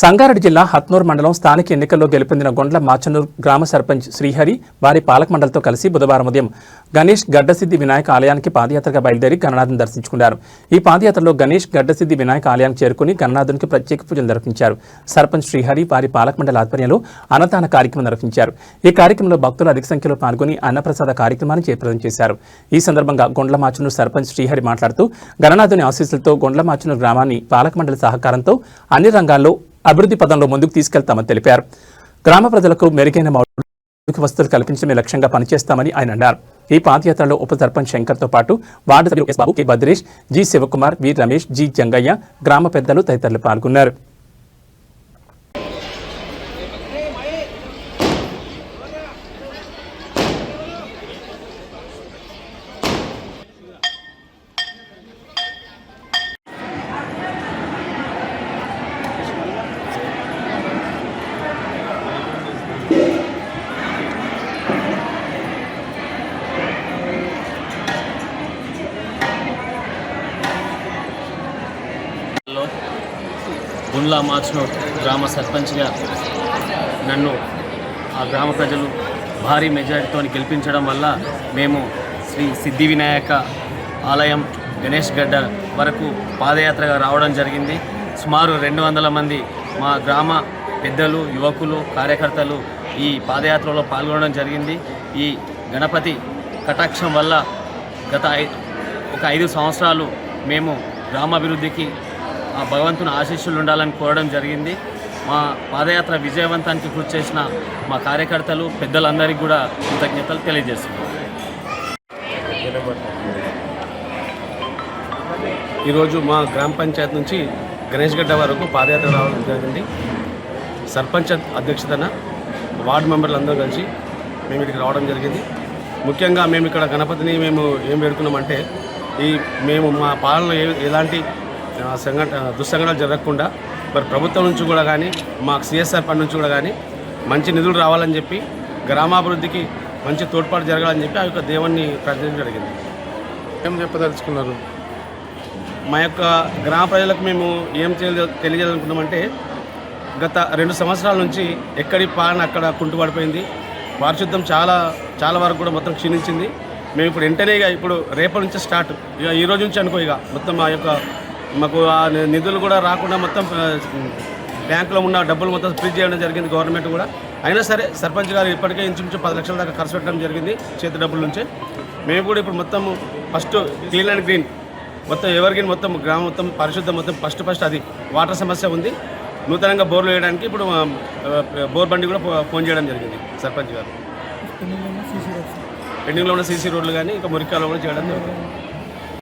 సంగారెడ్డి జిల్లా హత్నూర్ మండలం స్థానిక ఎన్నికల్లో గెలుపొందిన గొండ్ల మాచనూర్ గ్రామ సర్పంచ్ శ్రీహరి వారి పాలక మండలితో కలిసి బుధవారం ఉదయం గణేష్ గడ్డసిద్ధి వినాయక ఆలయానికి పాదయాత్రగా బయలుదేరి గణనాథుని దర్శించుకున్నారు. ఈ పాదయాత్రలో గణేష్ గడ్డసిద్ధి వినాయక ఆలయానికి చేరుకుని గణనాథునికి ప్రత్యేక పూజలు నిర్వహించారు. సర్పంచ్ శ్రీహరి వారి పాలక మండలి ఆధ్వర్యంలో అన్నదాన కార్యక్రమం నిర్వహించారు. ఈ కార్యక్రమంలో భక్తులు అధిక సంఖ్యలో పాల్గొని అన్నప్రసాద కార్యక్రమాన్ని చేపదం చేశారు. ఈ సందర్భంగా గొండ్ల మాచనూర్ సర్పంచ్ శ్రీహరి మాట్లాడుతూ గణనాథుని ఆశీస్సులతో గొండ్ల మాచనూర్ గ్రామాన్ని పాలక మండలి సహకారంతో అన్ని రంగాల్లో అభివృద్ధి పదంలో ముందుకు తీసుకెళ్తామని తెలిపారు. గ్రామ ప్రజలకు మెరుగైన మౌలిక వసతులు కల్పించడమే లక్ష్యంగా పనిచేస్తామని ఆయన అన్నారు. ఈ పాదయాత్రలో ఉప సర్పంచ్ శంకర్తో పాటు వార్డు సభ్యులు Babu K Bhadresh G Shivakumar V Ramesh G Jangaiah గ్రామ పెద్దలు తదితరులు పాల్గొన్నారు. గుండ్లా మార్చినోడ్ గ్రామ సర్పంచ్గా నన్ను ఆ గ్రామ ప్రజలు భారీ మెజారిటీతో గెలిపించడం వల్ల మేము శ్రీ సిద్ధి వినాయక ఆలయం గణేష్ గడ్డ వరకు పాదయాత్రగా రావడం జరిగింది. సుమారు రెండు వందల మంది మా గ్రామ పెద్దలు యువకులు కార్యకర్తలు ఈ పాదయాత్రలో పాల్గొనడం జరిగింది. ఈ గణపతి కటాక్షం వల్ల గత ఒక ఐదు సంవత్సరాలు మేము గ్రామాభివృద్ధికి భగవంతుని ఆశీస్సులు ఉండాలని కోరడం జరిగింది. మా పాదయాత్ర విజయవంతానికి కృషి చేసిన మా కార్యకర్తలు పెద్దలందరికీ కూడా కృతజ్ఞతలు తెలియజేస్తున్నాం. ఈరోజు మా గ్రామ పంచాయతీ నుంచి గణేష్ గడ్డ వరకు పాదయాత్ర రావడం జరిగింది. సర్పంచ్ అధ్యక్షతన వార్డు మెంబర్లందరూ కలిసి మేము ఇక్కడికి రావడం జరిగింది. ముఖ్యంగా మేము ఇక్కడ గణపతిని మేము ఏం వేడుకున్నామంటే ఈ మేము మా పాలనలో ఏ ఎలాంటి సంఘట దుస్సంఘటనలు జరగకుండా మరి ప్రభుత్వం నుంచి కూడా కానీ మాకు సిఎస్ఆర్ ఫండ్ నుంచి కూడా కానీ మంచి నిధులు రావాలని చెప్పి గ్రామాభివృద్ధికి మంచి తోడ్పాటు జరగాలని చెప్పి ఆ యొక్క దేవుణ్ణి ప్రార్థించడం జరిగింది. ఏం చెప్పదలుచుకున్నారు? మా యొక్క గ్రామ ప్రజలకు మేము ఏం తెలియ తెలియజేయాలనుకున్నామంటే గత రెండు సంవత్సరాల నుంచి ఎక్కడి పాలన అక్కడ కుంటుపడిపోయింది. పారిశుద్ధం చాలా చాలా వరకు కూడా మొత్తం క్షీణించింది. మేము ఇప్పుడు వెంటనే ఇక ఇప్పుడు రేపటి నుంచి స్టార్ట్. ఇక ఈ రోజు నుంచి అనుకో ఇక మొత్తం మా యొక్క మాకు ఆ నిధులు కూడా రాకుండా మొత్తం బ్యాంకులో ఉన్న డబ్బులు మొత్తం ఫ్రీజ్ చేయడం జరిగింది గవర్నమెంట్ కూడా. అయినా సరే సర్పంచ్ గారు ఇప్పటికే ఇంచుమించు పది లక్షల దాకా ఖర్చు పెట్టడం జరిగింది చేతి డబ్బుల నుంచే. మేము కూడా ఇప్పుడు మొత్తం ఫస్ట్ క్లీన్ అండ్ గ్రీన్. మొత్తం ఎవరికి మొత్తం గ్రామం మొత్తం పరిశుద్ధం మొత్తం ఫస్ట్ ఫస్ట్ అది. వాటర్ సమస్య ఉంది. నూతనంగా బోర్లు వేయడానికి ఇప్పుడు బోర్ బండి కూడా ఫోన్ చేయడం జరిగింది సర్పంచ్ గారు. పెండింగ్లో ఉన్న సీసీ రోడ్లు కానీ ఇంకా మురికాలో కూడా చేయడం జరుగుతుంది.